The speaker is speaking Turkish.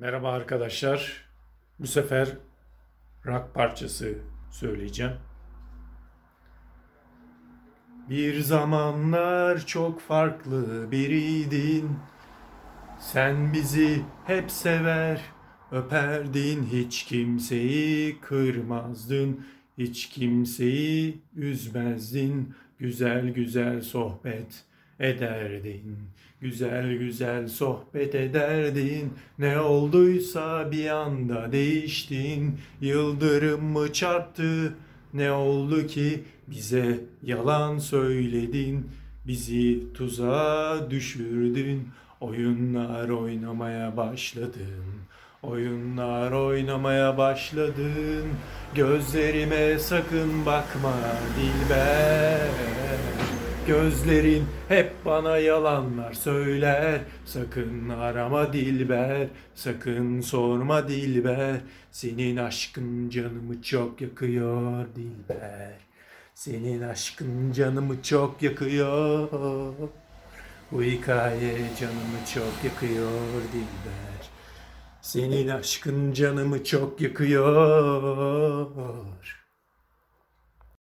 Merhaba arkadaşlar. Bu sefer rock parçası söyleyeceğim. Bir zamanlar çok farklı biriydin. Sen bizi hep sever, öperdin, hiç kimseyi kırmazdın, hiç kimseyi üzmezdin, güzel güzel sohbet ederdin, güzel güzel sohbet ederdin. Ne olduysa bir anda değiştin, yıldırım mı çarptı, ne oldu ki bize yalan söyledin, bizi tuzağa düşürdün, oyunlar oynamaya başladın. Oyunlar oynamaya başladın. Gözlerime sakın bakma Dilber. Gözlerin hep bana yalanlar söyler. Sakın arama Dilber, sakın sorma Dilber. Senin aşkın canımı çok yakıyor Dilber. Senin aşkın canımı çok yakıyor. Bu hikaye canımı çok yakıyor Dilber. Senin aşkın canımı çok yakıyor.